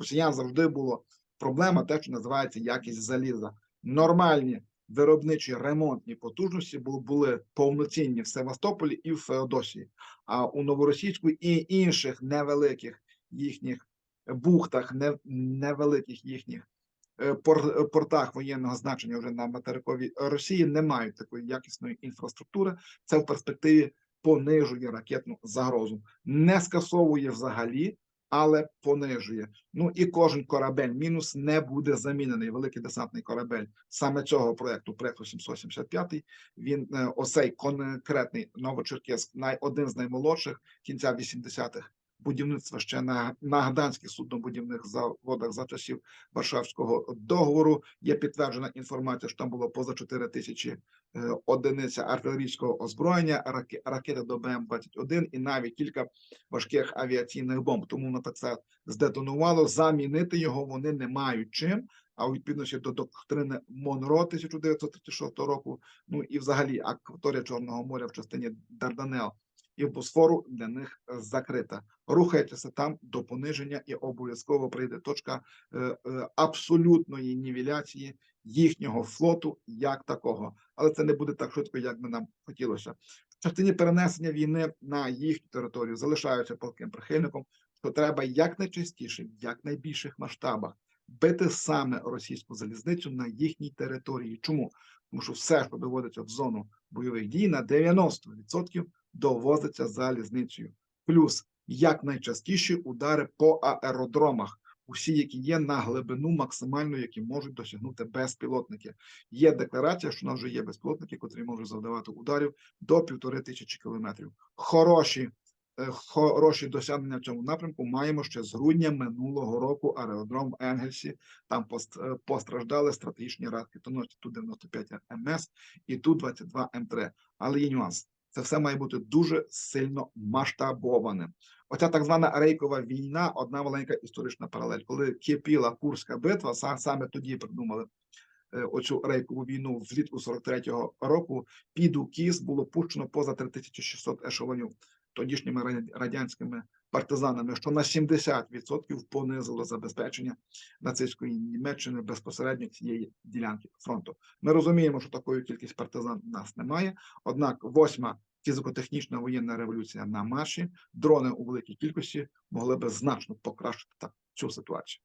росіян завжди було проблема, те, що називається якість заліза. Нормальні виробничі ремонтні потужності були, повноцінні в Севастополі і в Феодосії. А у Новоросійську і інших невеликих їхніх бухтах, не, невеликих їхніх е, портах воєнного значення вже на материковій Росії не мають такої якісної інфраструктури. Це в перспективі понижує ракетну загрозу, не скасовує взагалі, але понижує. Ну і кожен корабель мінус не буде замінений. Великий десантний корабель саме цього проекту, проекту 775, Він оцей конкретний Новочеркеск, най один з наймолодших кінця 80-х. Будівництва ще на, на Гданських суднобудівних заводах за часів Варшавського договору. Є підтверджена інформація, що там було поза 4 тисячі е, одиниць артилерійського озброєння, раке- ракети до БМ-21 і навіть кілька важких авіаційних бомб. Тому воно так це здетонувало. Замінити його вони не мають чим. А у відповідності до доктрини Монро 1936 року, ну і взагалі акваторія Чорного моря в частині Дарданел і Босфору для них е, закрита. Рухайтеся там до пониження, і обов'язково прийде точка е, е, абсолютної нівеляції їхнього флоту як такого. Але це не буде так швидко, як би нам хотілося. В частині перенесення війни на їхню територію залишаються палким прихильником, що треба якнайчастіше, в якнайбільших масштабах бити саме російську залізницю на їхній території. Чому? Тому що все, що доводиться в зону бойових дій, на 90% довозиться залізницею. Плюс якнайчастіші удари по аеродромах. Усі, які є на глибину максимальну, які можуть досягнути безпілотники. Є декларація, що у нас вже є безпілотники, котрі можуть завдавати ударів до півтори тисячі кілометрів. Хороші, е, хороші досягнення в цьому напрямку маємо ще з грудня минулого року. Аеродром в Енгельсі там е, постраждали стратегічні ракетоносці Ту-95 МС і Ту-22 М3. Але є нюанс. Це все має бути дуже сильно масштабованим. Оця так звана рейкова війна, одна маленька історична паралель. Коли кипіла Курська битва, са- саме тоді придумали е, оцю рейкову війну влітку 43-го року. Під укіс було пущено поза 3600 ешелонів тодішніми радянськими партизанами, що на 70% понизило забезпечення нацистської Німеччини безпосередньо цієї ділянки фронту. Ми розуміємо, що такої кількість партизан в нас немає. Однак, восьма фізико-технічна воєнна революція на марші, дрони у великій кількості могли би значно покращити цю ситуацію.